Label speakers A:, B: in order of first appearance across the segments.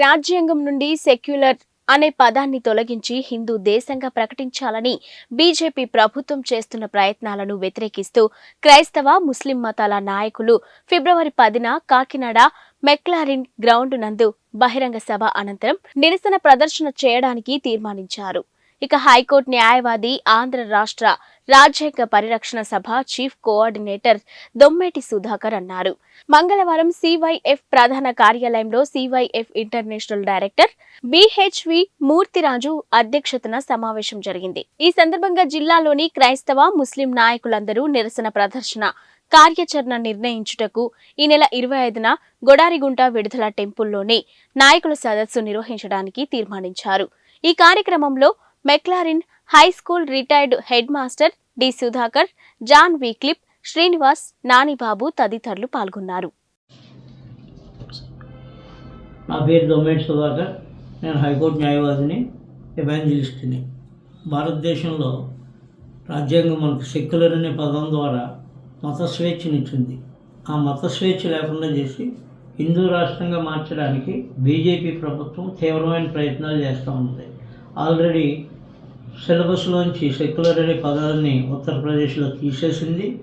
A: రాజ్యాంగం నుండి సెక్యులర్ అనే పదాన్ని తొలగించి హిందూ దేశంగా ప్రకటించాలని బీజేపీ ప్రభుత్వం చేస్తున్న ప్రయత్నాలను వ్యతిరేకిస్తూ క్రైస్తవ ముస్లిం మతాల నాయకులు ఫిబ్రవరి పదిన కాకినాడ మెక్లారిన్ గ్రౌండ్ నందు బహిరంగ సభ అనంతరం నిరసన ప్రదర్శన చేయడానికి తీర్మానించారు. ఇక హైకోర్టు న్యాయవాది ఆంధ్ర రాష్ట్ర రాజ్యాంగ పరిరక్షణ సభ చీఫ్ కోఆర్డినేటర్ దొమ్మేటి సుధాకర్ అన్నారు. మంగళవారం సివైఎఫ్ ప్రధాన కార్యాలయంలో CYF international director BHV Murthyraju అధ్యక్షతన సమావేశం జరిగింది. ఈ సందర్భంగా జిల్లాలోని క్రైస్తవ ముస్లిం నాయకులందరూ నిరసన ప్రదర్శన కార్యాచరణ నిర్ణయించుటకు ఈ నెల ఇరవై ఐదున గొడారిగుంట విడుదల టెంపుల్లోని నాయకుల సదస్సు నిర్వహించడానికి తీర్మానించారు. ఈ కార్యక్రమంలో McLaurin high school retired head master D Sudhakar John Wycliffe Srinivas Nanibabu తదితరులు పాల్గొన్నారు.
B: నా పేరు దొమ్మేటి సుధాకర్. నేను హైకోర్టు న్యాయవాదిని ఎవాంజలిస్ట్ని. భారతదేశంలో రాజ్యాంగం మనకు సెక్యులర్ అనే పదం ద్వారా మత స్వేచ్ఛనిచ్చింది. ఆ మత స్వేచ్ఛ లేకుండా చేసి హిందూ రాష్ట్రంగా మార్చడానికి బీజేపీ ప్రభుత్వం తీవ్రమైన ప్రయత్నాలు చేస్తూ ఉంది ఆల్రెడీ సిలబస్లోంచి సెక్యులర్ అనే పదాన్ని ఉత్తరప్రదేశ్లో తీసేసింది.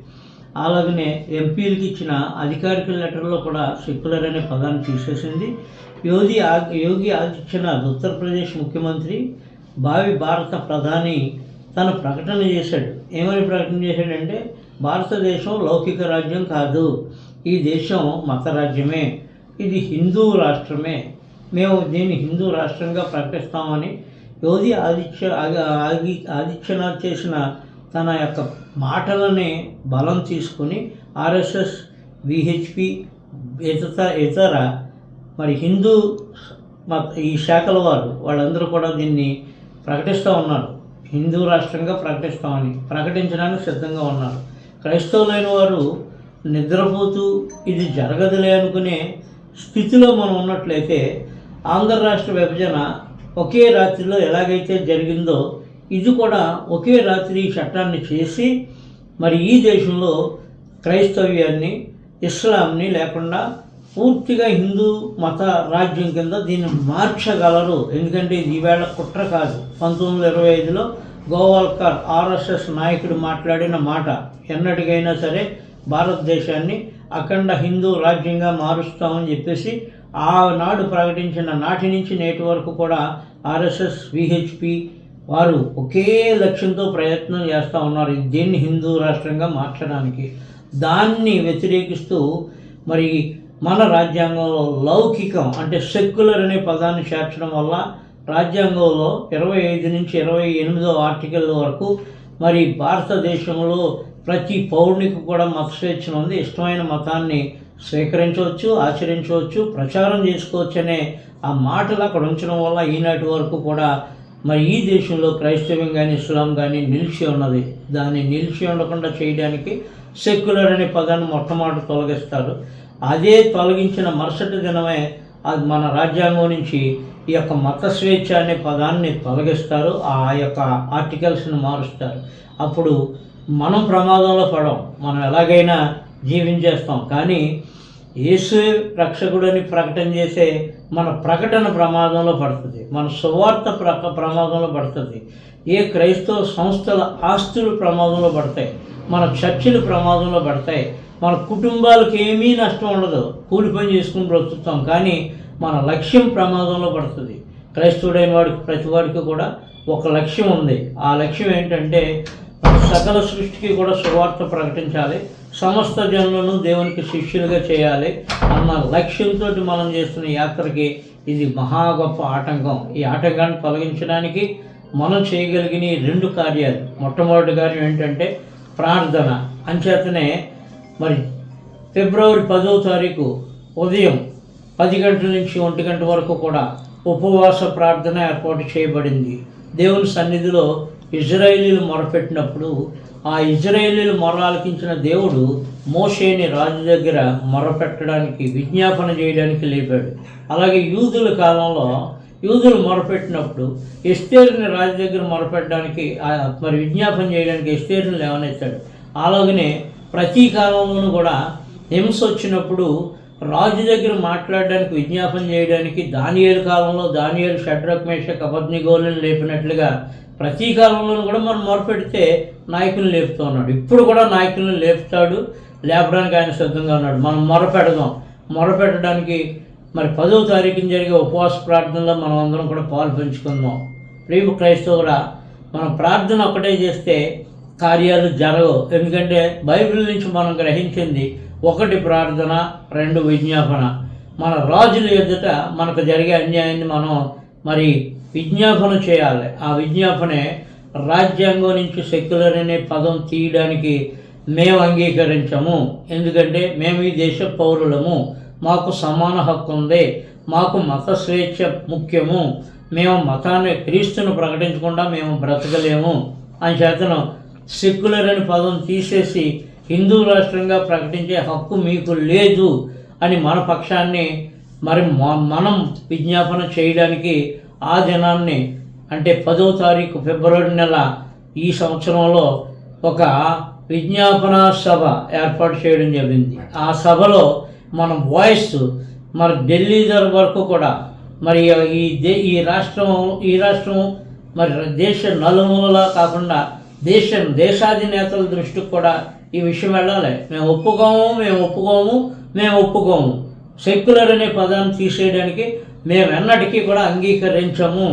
B: అలాగనే ఎంపీలకు ఇచ్చిన అధికారిక లెటర్లో కూడా సెక్యులర్ అనే పదాన్ని తీసేసింది. యోగి ఆ- యోగి ఆదిత్యనాథ్ ఉత్తరప్రదేశ్ ముఖ్యమంత్రి భావి భారత ప్రధాని తన ప్రకటన చేశాడు. ఏమని ప్రకటన చేశాడంటే భారతదేశం లౌకిక రాజ్యం కాదు ఈ దేశం మత రాజ్యమే ఇది హిందూ రాష్ట్రమే మేము దీన్ని హిందూ రాష్ట్రంగా ప్రకటిస్తామని యోగి ఆదిత్య ఆగి- ఆగి- ఆదిత్యనాథ్ చేసిన తన యొక్క మాటలని బలం తీసుకుని ఆర్ఎస్ఎస్ విహెచ్పి ఇతర ఇతర మరి హిందూ మత ఈ శాఖల వారు వాళ్ళందరూ కూడా దీన్ని ప్రకటిస్తూ ఉన్నారు. హిందూ రాష్ట్రంగా ప్రకటిస్తామని ప్రకటించడానికి సిద్ధంగా ఉన్నారు. క్రైస్తవులైన వారు నిద్రపోతూ ఇది జరగదులే అనుకునే స్థితిలో మనం ఉన్నట్లయితే ఆంధ్ర రాష్ట్ర విభజన ఒకే రాత్రిలో ఎలాగైతే జరిగిందో ఇది కూడా ఒకే రాత్రి చట్టాన్ని చేసి మరి ఈ దేశంలో క్రైస్తవ్యాన్ని ఇస్లాంని లేకుండా పూర్తిగా హిందూ మత రాజ్యం కింద దీన్ని మార్చగలరు. ఎందుకంటే ఇది ఈవేళ కుట్ర కాదు. పంతొమ్మిది వందల ఇరవై ఐదులో గోవాల్కర్ ఆర్ఎస్ఎస్ నాయకుడు మాట్లాడిన మాట ఎన్నటికైనా సరే భారతదేశాన్ని అఖండ హిందూ రాజ్యంగా మారుస్తామని చెప్పేసి ఆనాడు ప్రకటించిన నాటి నుంచి నేటి వరకు కూడా ఆర్ఎస్ఎస్ విహెచ్పి వారు ఒకే లక్ష్యంతో ప్రయత్నం చేస్తూ ఉన్నారు. దీన్ని హిందూ రాష్ట్రంగా మార్చడానికి? దాన్ని వ్యతిరేకిస్తూ మరి మన రాజ్యాంగంలో లౌకికం అంటే సెక్యులర్ అనే పదాన్ని చేర్చడం వల్ల రాజ్యాంగంలో ఇరవై ఐదు నుంచి ఇరవై ఎనిమిదో ఆర్టికల్ వరకు మరి భారతదేశంలో ప్రతి పౌరునికి కూడా మత స్వేచ్ఛ ఉంది. ఇష్టమైన మతాన్ని స్వీకరించవచ్చు ఆచరించవచ్చు ప్రచారం చేసుకోవచ్చు అనే ఆ మాటలు అక్కడ ఉంచడం వల్ల ఈనాటి వరకు కూడా మరి ఈ దేశంలో క్రైస్తవం కానీ ఇస్లాం కానీ నిలిచి ఉన్నది. దాన్ని నిలిచి ఉండకుండా చేయడానికి సెక్యులర్ అనే పదాన్ని మొట్టమొదటి తొలగిస్తారు. అదే తొలగించిన మరుసటి దినమే అది మన రాజ్యాంగం నుంచి ఈ యొక్క మత స్వేచ్ఛ అనే పదాన్ని తొలగిస్తారు. ఆ యొక్క ఆర్టికల్స్ని మారుస్తారు. అప్పుడు మనం ప్రమాదంలో పడం మనం ఎలాగైనా జీవించేస్తాం. కానీ యేసు రక్షకుడని ప్రకటన చేసే మన ప్రకటన ప్రమాదంలో పడుతుంది. మన సువార్త ప్రక ప్రమాదంలో పడుతుంది. ఏ క్రైస్తవ సంస్థల ఆస్తులు ప్రమాదంలో పడతాయి? మన చర్చిలు ప్రమాదంలో పడతాయి. మన కుటుంబాలకు ఏమీ నష్టం ఉండదు. కూలి పని చేసుకుని బ్రతుకుతాం. కానీ మన లక్ష్యం ప్రమాదంలో పడుతుంది. క్రైస్తవుడైన వాడికి ప్రతి వాడికి కూడా ఒక లక్ష్యం ఉంది. ఆ లక్ష్యం ఏంటంటే సకల సృష్టికి కూడా సువార్త ప్రకటించాలి. సమస్త జనులను దేవునికి శిష్యులుగా చేయాలి అన్న లక్ష్యంతో మనం చేస్తున్న యాత్రకి ఇది మహా గొప్ప ఆటంకం. ఈ ఆటంకాన్ని తొలగించడానికి మనం చేయగలిగిన ఈ రెండు కార్యాలు. మొట్టమొదటి కార్యం ఏంటంటే ప్రార్థన. అంచేతనే మరి ఫిబ్రవరి పదో తారీఖు ఉదయం పది గంటల నుంచి ఒంటి గంట వరకు కూడా ఉపవాస ప్రార్థన ఏర్పాటు చేయబడింది. దేవుని సన్నిధిలో ఇజ్రాయిలీలు మొరపెట్టినప్పుడు ఆ ఇజ్రాయేలీలు మొరాలకించిన దేవుడు మోషేని రాజు దగ్గర మొరపెట్టడానికి విజ్ఞాపన చేయడానికి లేపాడు. అలాగే యూదుల కాలంలో యూదులు మొరపెట్టినప్పుడు ఎస్తేరుని రాజు దగ్గర మొరపెట్టడానికి మరి విజ్ఞాపన చేయడానికి ఎస్తేరుని లేవనెత్తాడు. అలాగనే ప్రతి కాలంలోనూ కూడా హింస వచ్చినప్పుడు రాజు దగ్గర మాట్లాడడానికి విజ్ఞాపన చేయడానికి దానియేలు కాలంలో దానియేలు షడ్రక్ మేషక్ అబద్నిగోలను లేపినట్లుగా ప్రతీ కాలంలోనూ కూడా మనం మొరపెడితే నాయకులను లేపుతూ ఉన్నాడు. ఇప్పుడు కూడా నాయకులను లేపుతాడు లేపడానికి ఆయన సిద్ధంగా ఉన్నాడు. మనం మొరపెడదాం. మొరపెట్టడానికి మరి పదవ తారీఖున జరిగే ఉపవాస ప్రార్థనలో మనం అందరం కూడా పాలు పంచుకుందాం. ప్రేమ క్రైస్తవురా మనం ప్రార్థన ఒకటే చేస్తే కార్యాలు జరగవు. ఎందుకంటే బైబిల్ నుంచి మనం గ్రహించింది ఒకటి ప్రార్థన రెండు విజ్ఞాపన. మన రాజుల ఎదుట మనకు జరిగే అన్యాయాన్ని మనం మరి విజ్ఞాపన చేయాలి. ఆ విజ్ఞాపనే రాజ్యాంగం నుంచి సెక్యులర్ అనే పదం తీయడానికి మేము అంగీకరించము. ఎందుకంటే మేము ఈ దేశ పౌరులము. మాకు సమాన హక్కు ఉంది. మాకు మత స్వేచ్ఛ ముఖ్యము. మేము మతాన్ని క్రీస్తును ప్రకటించకుండా మేము బ్రతకలేము. అని చేతను సెక్యులర్ అని పదం తీసేసి హిందూ రాష్ట్రంగా ప్రకటించే హక్కు మీకు లేదు అని మన పక్షాన్ని మరి మనం విజ్ఞాపన చేయడానికి ఆ దినాన్ని అంటే పదో తారీఖు ఫిబ్రవరి నెల ఈ సంవత్సరంలో ఒక విజ్ఞాపన సభ ఏర్పాటు చేయడం జరిగింది. ఆ సభలో మన వాయిస్ మరి ఢిల్లీ దగ్గర వరకు కూడా మరి ఈ దే ఈ రాష్ట్రం ఈ రాష్ట్రం మరి దేశ నలుమూలలా కాకుండా దేశం దేశాధినేతల దృష్టికి కూడా ఈ విషయం వెళ్ళాలి. మేము ఒప్పుకోము మేము ఒప్పుకోము మేము ఒప్పుకోము. సెక్యులర్ అనే పదాన్ని తీసేయడానికి మేము ఎన్నటికీ కూడా అంగీకరించము.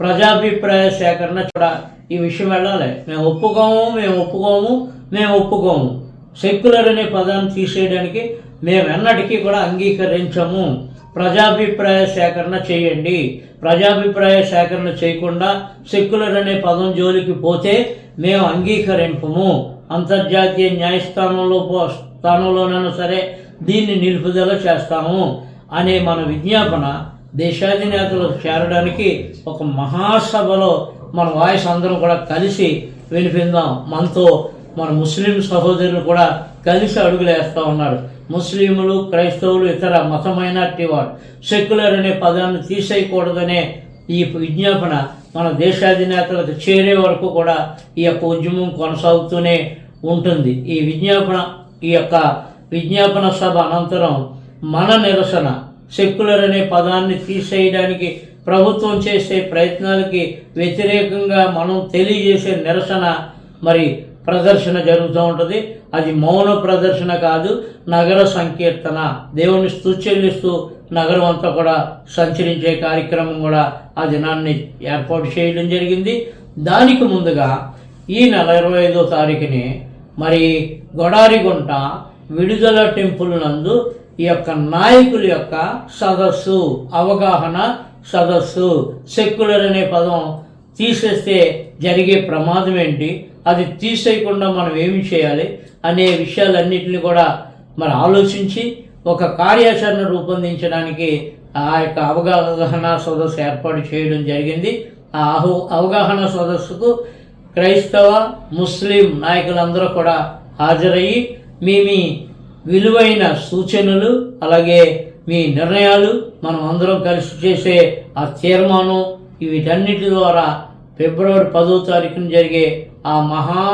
B: ప్రజాభిప్రాయ సేకరణ కూడా ఈ విషయం వెళ్ళాలి. మేము ఒప్పుకోము మేము ఒప్పుకోము మేము ఒప్పుకోము. సెక్యులర్ అనే పదాన్ని తీసేయడానికి మేము ఎన్నటికీ కూడా అంగీకరించము. ప్రజాభిప్రాయ సేకరణ చేయండి. ప్రజాభిప్రాయ సేకరణ చేయకుండా సెక్యులర్ అనే పదం జోలికి పోతే మేము అంగీకరింపము. అంతర్జాతీయ న్యాయస్థానంలో పో- స్థానంలోనైనా సరే దీన్ని నిలుపుదల చేస్తాము అనే మన విజ్ఞాపన దేశాధినేతలకు చేరడానికి ఒక మహాసభలో మన వాయిస్ అందరం కూడా కలిసి వినిపిందాం మనతో మన ముస్లిం సహోదరులు కూడా కలిసి అడుగులేస్తూ ఉన్నారు. ముస్లింలు క్రైస్తవులు ఇతర మత మైనార్టీ వాడు సెక్యులర్ అనే పదాన్ని తీసేయకూడదనే ఈ విజ్ఞాపన మన దేశాధినేతలకు చేరే వరకు కూడా ఈ యొక్క ఉద్యమం కొనసాగుతూనే ఉంటుంది. ఈ విజ్ఞాపన ఈ యొక్క విజ్ఞాపన సభ అనంతరం మన నిరసన సెక్యులర్ అనే పదాన్ని తీసేయడానికి ప్రభుత్వం చేసే ప్రయత్నాలకి వ్యతిరేకంగా మనం తెలియజేసే నిరసన మరి ప్రదర్శన జరుగుతూ ఉంటుంది. అది మౌన ప్రదర్శన కాదు నగర సంకీర్తన. దేవుని స్తుచెల్లిస్తూ నగరం అంతా కూడా సంచరించే కార్యక్రమం కూడా ఆ దినాన్ని ఏర్పాటు చేయడం జరిగింది. దానికి ముందుగా ఈ నెల ఇరవై ఐదో తారీఖుని మరి గొడారిగుంట విడుదల టెంపుల్ నందు ఈ యొక్క నాయకుల యొక్క సదస్సు అవగాహన సదస్సు. సెక్యులర్ అనే పదం తీసేస్తే జరిగే ప్రమాదం ఏంటి? అది తీసేయకుండా మనం ఏమి చేయాలి? అనే విషయాలన్నింటినీ కూడా మరి ఆలోచించి ఒక కార్యాచరణ రూపొందించడానికి ఆ యొక్క అవగాహన సదస్సు ఏర్పాటు చేయడం జరిగింది. ఆ అవగాహన సదస్సుకు క్రైస్తవ ముస్లిం నాయకులందరూ కూడా హాజరయ్యి మీ మీ విలువైన సూచనలు అలాగే మీ నిర్ణయాలు మనం అందరం కలిసి చేసే ఆ తీర్మానం వీటన్నిటి ద్వారా ఫిబ్రవరి పదో తారీఖున జరిగే ఆ మహా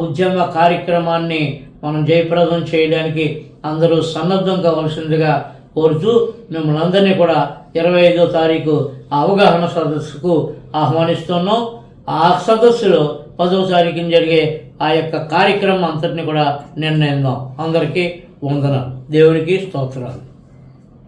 B: ఉద్యమ కార్యక్రమాన్ని మనం జయప్రదం చేయడానికి అందరూ సన్నద్ధం కావాల్సిందిగా కోరుతూ మిమ్మల్ని అందరినీ కూడా ఇరవై ఐదో తారీఖు ఆ అవగాహన సదస్సుకు ఆహ్వానిస్తున్నాం. ఆ సదస్సులో పదో తారీఖున జరిగే ఆ యొక్క కార్యక్రమం అంతటిని కూడా నిర్ణయిద్దాం. అందరికీ వందన దేవునికి స్తోత్రాలు.